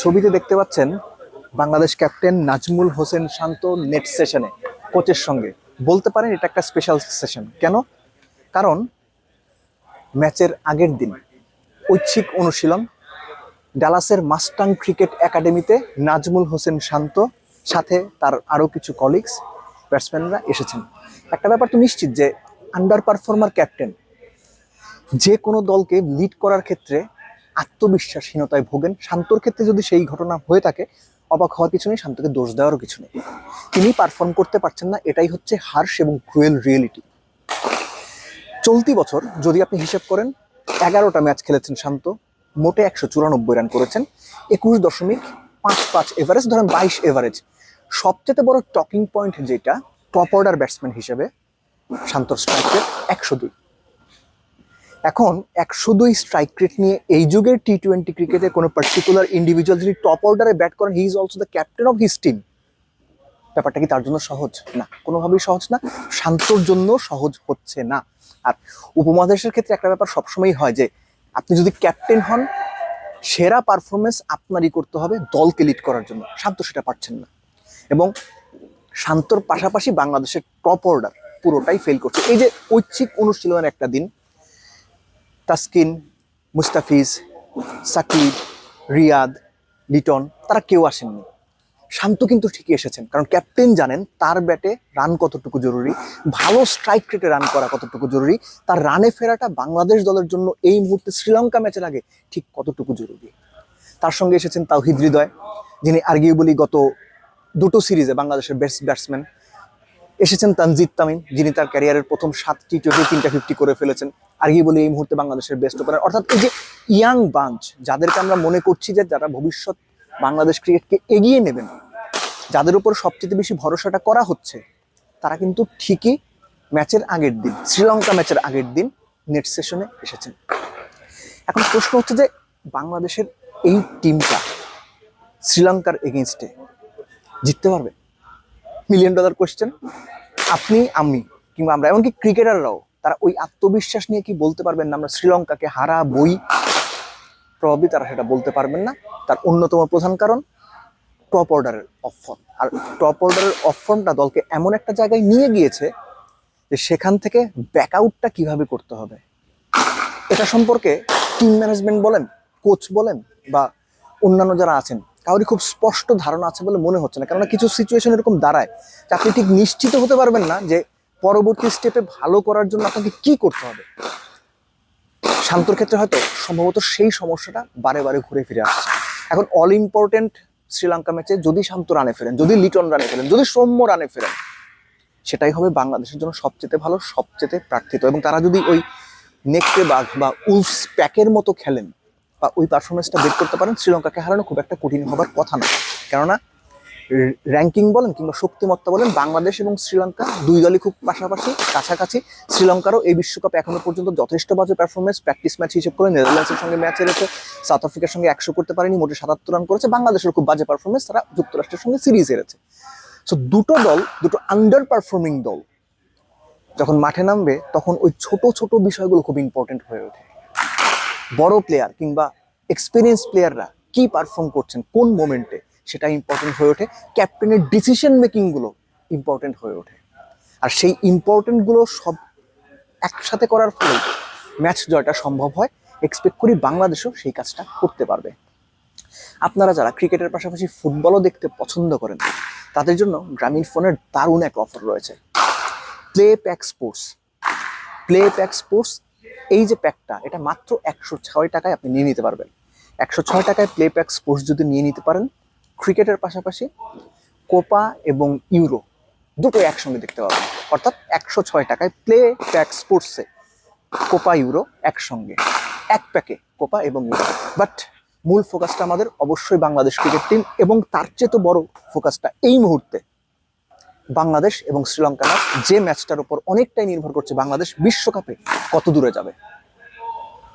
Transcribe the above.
ছবিতে দেখতে পাচ্ছেন বাংলাদেশ ক্যাপ্টেন নাজমুল হোসেন শান্ত নেট সেশনে, কোচের সঙ্গে। বলতে পারেন এটা একটা স্পেশাল সেশন কেন? কারণ ম্যাচের আগের দিন ঐচ্ছিক অনুশীলন ডালাসের মাস্টাং ক্রিকেট একাডেমিতে নাজমুল হোসেন শান্ত, সাথে তার আরও কিছু কলিগস ব্যাটসম্যানরা এসেছেন। একটা ব্যাপার তো নিশ্চিত যে আন্ডার পারফর্মার ক্যাপ্টেন যে কোনো দলকে লিড করার ক্ষেত্রে আত্মবিশ্বাসহীনতায় ভোগেন। শান্তর ক্ষেত্রে যদি সেই ঘটনা হয়ে থাকে, অবাক হওয়ার কিছু নেই, শান্তকে দোষ দেওয়ারও কিছু নেই। তিনি পারফর্ম করতে পারছেন না, এটাই হচ্ছে হার্শ এবং ক্রুয়েল রিয়েলিটি চলতি বছর যদি আপনি হিসেব করেন, এগারোটা ম্যাচ খেলেছেন শান্ত, মোটে একশো চুরানব্বই রান করেছেন, একুশ দশমিক পাঁচ পাঁচ এভারেজ ধরেন বাইশ এভারেজ সবচেয়ে বড় টকিং পয়েন্ট যেটা টপ অর্ডার ব্যাটসম্যান হিসেবে, শান্তর স্ট্রাইক একশো দুই। এখন একশো দুই স্ট্রাইক রেট নিয়ে এই যুগের টি টোয়েন্টি ক্রিকেটে কোনো পার্টিকুলার ইন্ডিভিজুয়াল যদি টপ অর্ডারে ব্যাট করেন he is also the captain of his team ব্যাপারটা কি তার জন্য সহজ? না, কোনোভাবেই সহজ না, শান্তর জন্য সহজ হচ্ছে না। আর উপমহাদেশের ক্ষেত্রে একটা ব্যাপার সবসময়ই হয় যে, আপনি যদি ক্যাপ্টেন হন, সেরা পারফরমেন্স আপনারই করতে হবে দলকে লিড করার জন্য। শান্ত সেটা পারছেন না। এবং শান্তর পাশাপাশি বাংলাদেশের টপ অর্ডার পুরোটাই ফেল করছে। এই যে ঐচ্ছিক অনুশীলনের একটা দিন তাসকিন, মুস্তাফিজ, সাকিব, রিয়াদ, লিটন, তারা কেউ আসেননি। শান্ত কিন্তু ঠিকই এসেছেন, কারণ ক্যাপ্টেন জানেন তার ব্যাটে রান কতটুকু জরুরি, ভালো স্ট্রাইক রেটে রান করা কতটুকু জরুরি, তার রানে ফেরাটা বাংলাদেশ দলের জন্য এই মুহূর্তে শ্রীলঙ্কা ম্যাচের আগে ঠিক কতটুকু জরুরি। তার সঙ্গে এসেছেন তাওহিদ হৃদয়, যিনি আর্গিউবলি গত দুটো সিরিজে বাংলাদেশের বেস্ট ব্যাটসম্যান এসেছেন তানজিদ তামিম, যিনি তার ক্যারিয়ারের প্রথম সাত টি টোয়েন্টি তিনটা ফিফটি করে ফেলেছেন। আর্গিউবলি এই মুহূর্তে বাংলাদেশের বেস্ট ওপেনার অর্থাৎ এই যে ইয়াং বাঞ্চ যাদেরকে আমরা মনে করছি যে যারা ভবিষ্যৎ বাংলাদেশ ক্রিকেটকে এগিয়ে নেবেন, যাদের উপর সবচেয়ে বেশি ভরসাটা করা হচ্ছে, তারা কিন্তু ঠিকই ম্যাচের আগের দিন, শ্রীলঙ্কা ম্যাচের আগের দিন নেট সেশনে এসেছেন। এখন প্রশ্ন হচ্ছে যে বাংলাদেশের এই টিমটা শ্রীলঙ্কার এগেনস্টে জিততে পারবে? মিলিয়ন ডলার কোয়েশ্চেন আপনি, আমি, কিংবা আমরা, এমনকি ক্রিকেটাররাও তারা ওই আত্মবিশ্বাস নিয়ে কি বলতে পারবেন না, আমরা শ্রীলঙ্কাকে হারা বই প্রভাবলি তারা সেটা বলতে পারবেন না। তার অন্যতম প্রধান কারণ টপ অর্ডারের অফ ফর্ম আর টপ অর্ডারের অফ ফর্মটা দলকে এমন একটা জায়গায় নিয়ে গিয়েছে, যে সেখান থেকে ব্যাক আউটটা কীভাবে করতে হবে। এটা সম্পর্কে টিম ম্যানেজমেন্ট বলেন কোচ বলেন, বা অন্যান্য যারা আছেন কাউরই খুব স্পষ্ট ধারণা আছে বলে মনে হচ্ছে না। কেননা কিছু সিচুয়েশন এরকম দাঁড়ায় যে আপনি ঠিক নিশ্চিত হতে পারবেন না যে পরবর্তী স্টেপে ভালো করার জন্য আপনাকে কি করতে হবে। শান্তর ক্ষেত্রে হয়তো সম্ভবত সেই সমস্যাটা বারে বারে ঘুরে ফিরে আসছে। এখন অল ইম্পর্টেন্ট শ্রীলঙ্কা ম্যাচে যদি শান্ত রানে ফেরেন, যদি লিটন রানে ফেরেন, যদি সৌম্য রানে ফেরেন, সেটাই হবে বাংলাদেশের জন্য সবচেয়ে ভালো, সবচেয়ে প্রার্থিত। এবং তারা যদি ওই নেকড়ে বাঘ বা উলফস প্যাকের মতো খেলেন বা ওই পারফরমেন্সটা বের করতে পারেন, শ্রীলঙ্কাকে হারানো খুব একটা কঠিন হবার কথা না। কেননা র্যাঙ্কিং বলেন কিংবা শক্তিমত্তা বলেন, বাংলাদেশ এবং শ্রীলঙ্কা দুই দলই খুব পাশাপাশি, কাছাকাছি। শ্রীলঙ্কারও এই বিশ্বকাপে এখনও পর্যন্ত যথেষ্ট বাজে পারফরমেন্স প্র্যাকটিস ম্যাচ হিসেব করে নেদারল্যান্ডসের সঙ্গে ম্যাচ হেরেছে সাউথ আফ্রিকার সঙ্গে একশো করতে পারেনি, মোটে সাতাত্তর রান করেছে বাংলাদেশের খুব বাজে পারফরমেন্স তারা যুক্তরাষ্ট্রের সঙ্গে সিরিজ হেরেছে। সো দুটো দল, দুটো আন্ডার পারফর্মিং দল যখন মাঠে নামবে, তখন ওই ছোট ছোট বিষয়গুলো খুব ইম্পর্টেন্ট হয়ে ওঠে। বড় প্লেয়ার কিংবা এক্সপিরিয়েন্স প্লেয়াররা কি পারফর্ম করছেন, কোন মোমেন্টে সেটা ইম্পর্টেন্ট হয়ে ওঠে। ক্যাপ্টেনের ডিসিশন মেকিংগুলো ইম্পর্টেন্ট হয়ে ওঠে। আর সেই ইম্পর্টেন্টগুলো সব একসাথে করার ফলে ম্যাচ জয়টা সম্ভব হয়। এক্সপেক্ট করি বাংলাদেশও সেই কাজটা করতে পারবে। আপনারা যারা ক্রিকেটের পাশাপাশি ফুটবলও দেখতে পছন্দ করেন, তাদের জন্য গ্রামীণ ফোনের দারুণ এক অফার রয়েছে। Play pack sports play pack sports এই যে প্যাকটা এটা মাত্র একশো ছয় টাকায় আপনি নিয়ে নিতে পারবেন। একশো ছয় টাকায় প্লে প্যাক স্পোর্টস যদি নিয়ে নিতে পারেন ক্রিকেটের পাশাপাশি কোপা এবং ইউরো দুটো একসঙ্গে দেখতে পাবেন। অর্থাৎ একশো ছয় টাকায় প্লে প্যাক স্পোর্টসে কোপা ইউরো একসঙ্গে। এক প্যাকে কোপা এবং ইউরো বাট মূল ফোকাসটা আমাদের অবশ্যই বাংলাদেশ ক্রিকেট টিম এবং তার চেয়ে তো বড় ফোকাসটা এই মুহূর্তে বাংলাদেশ এবং শ্রীলঙ্কা ম্যাচ যে ম্যাচটার উপর অনেকটাই নির্ভর করছে বাংলাদেশ বিশ্বকাপে কত দূরে যাবে।